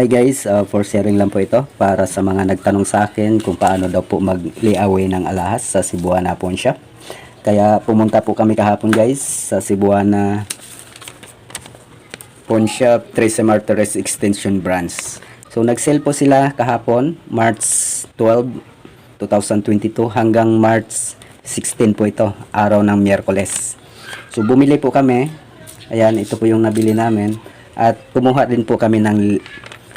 Hi guys, uh, for sharing lang po ito para sa mga nagtanong sa akin kung paano daw po mag-layaway ng alahas sa Cebuana Pawn Shop. Kaya pumunta po kami kahapon guys sa Cebuana Pawn Shop Trace Martires Extension Branch. So nag-sell po sila kahapon, March 12, 2022 hanggang March 16 po ito, araw ng Miyerkules. So bumili po kami, ayan ito po yung nabili namin at kumuha din po kami ng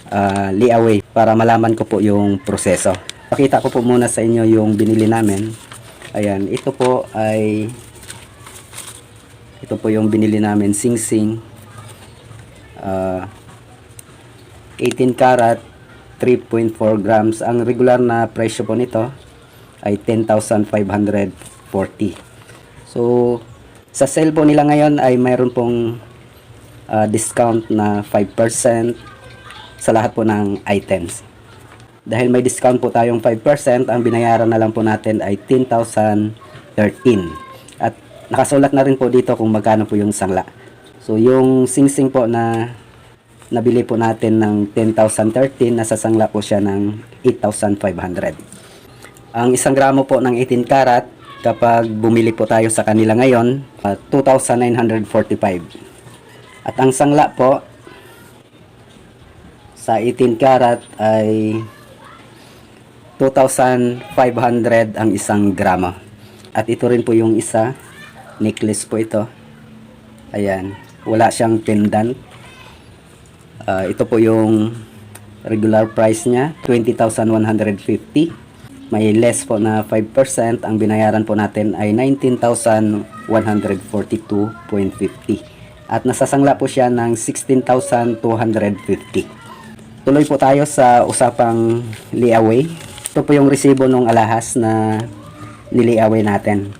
uh, layaway para malaman ko po yung proseso. Pakita ko po muna sa inyo yung binili namin. Ayan, ito po ay ito po yung binili namin sing sing uh, 18 karat 3.4 grams ang regular na presyo po nito ay 10,540 so sa sale po nila ngayon ay mayroon pong uh, discount na 5% sa lahat po ng items dahil may discount po tayong 5%, ang binayaran na lang po natin ay 10,013. At nakasulat na rin po dito kung magkano po yung sangla. So yung singsing po na nabili po natin ng 10,013, nasa sangla po siya ng 8,500. Ang isang gramo po ng 18 karat, kapag bumili po tayo sa kanila ngayon, uh, 2,945. At ang sangla po, sa 18 karat ay 2,500 ang isang grama. At ito rin po yung isa, necklace po ito. Ayan, wala siyang pendant. Ah, ito po yung regular price niya, 20,150. May less po na 5%. Ang binayaran po natin ay 19,142.50. At nasasangla po siya ng 16,250. Tuloy po tayo sa usapang layaway. Ito po yung resibo ng alahas na niliaway natin.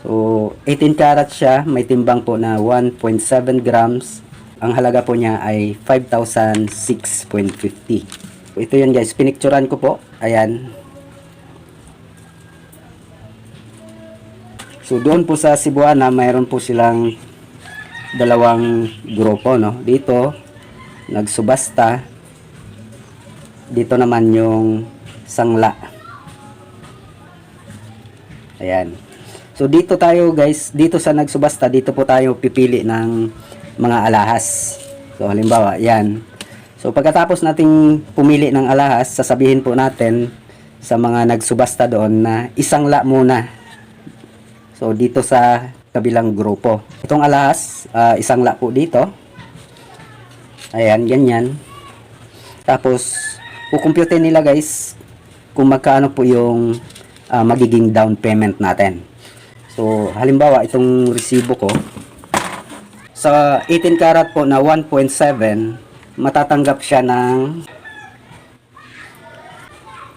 So, 18 karat siya, may timbang po na 1.7 grams. Ang halaga po niya ay 5,006.50. Ito yan guys, pinicturan ko po. Ayan. So, doon po sa Cebuana, mayroon po silang dalawang grupo, no? Dito, nagsubasta. Dito naman yung sangla. Ayan. So dito tayo guys, dito sa nagsubasta, dito po tayo pipili ng mga alahas. So halimbawa, yan. So pagkatapos nating pumili ng alahas, sasabihin po natin sa mga nagsubasta doon na isang la muna. So dito sa kabilang grupo. Itong alahas, ah, isang la po dito. Ayan, ganyan. Tapos, kukumputin nila guys kung magkano po yung ah, magiging down payment natin. So, halimbawa, itong resibo ko, sa 18 karat po na 1.7, matatanggap siya ng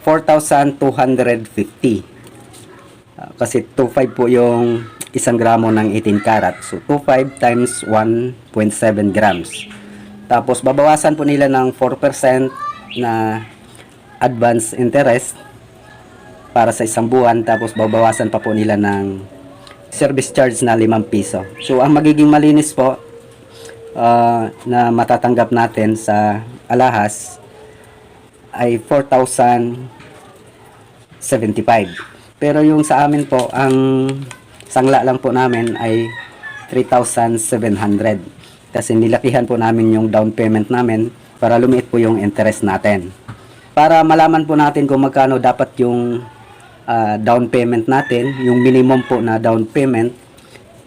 4,250. Ah, kasi 2.5 po yung isang gramo ng 18 karat. So, 2.5 times 1.7 grams. Tapos, babawasan po nila ng 4% na advance interest para sa isang buwan tapos babawasan pa po nila ng service charge na 5 piso. So ang magiging malinis po ah, na matatanggap natin sa alahas ay 4,075. Pero yung sa amin po, ang sangla lang po namin ay 3,700. Kasi nilakihan po namin yung down payment namin para lumiit po yung interest natin. Para malaman po natin kung magkano dapat yung ah, down payment natin, yung minimum po na down payment,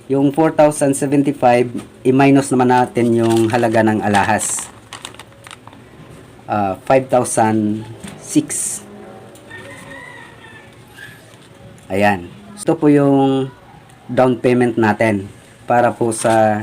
yung 4,075, i-minus naman natin yung halaga ng alahas. Ah, 5,006. Ayan. Ito po yung down payment natin para po sa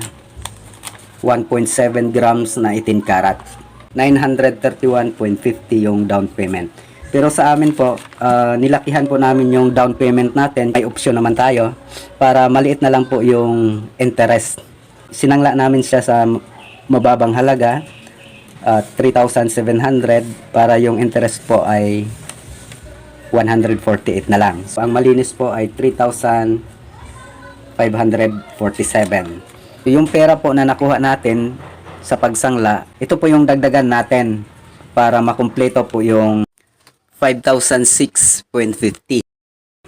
1.7 grams na 18 karat. 931.50 yung down payment. Pero sa amin po, ah, nilakihan po namin yung down payment natin. May option naman tayo para maliit na lang po yung interest. Sinangla namin siya sa mababang halaga, ah, 3,700 para yung interest po ay 148 na lang. So, ang malinis po ay 3,547. Yung pera po na nakuha natin sa pagsangla, ito po yung dagdagan natin para makumpleto po yung 5,006.50.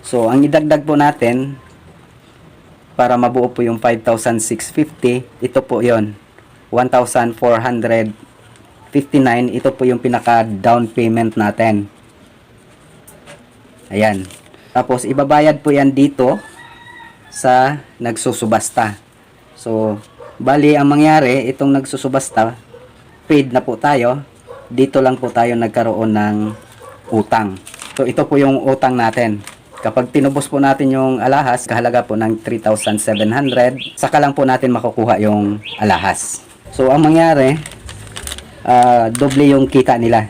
So, ang idagdag po natin para mabuo po yung 5,650, ito po yon 1,459, ito po yung pinaka down payment natin. Ayan. Tapos, ibabayad po yan dito sa nagsusubasta. So, bali, ang mangyari, itong nagsusubasta, paid na po tayo. Dito lang po tayo nagkaroon ng utang. So, ito po yung utang natin. Kapag tinubos po natin yung alahas, kahalaga po ng 3,700, saka lang po natin makukuha yung alahas. So, ang mangyari, ah, doble yung kita nila.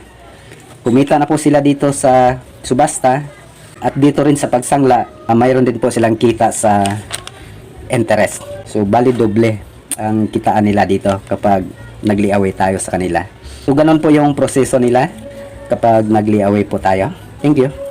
Kumita na po sila dito sa subasta at dito rin sa pagsangla, ah, mayroon din po silang kita sa interest. So, bali doble ang kitaan nila dito kapag nagli-away tayo sa kanila. So, ganun po yung proseso nila kapag nagli-away po tayo. Thank you.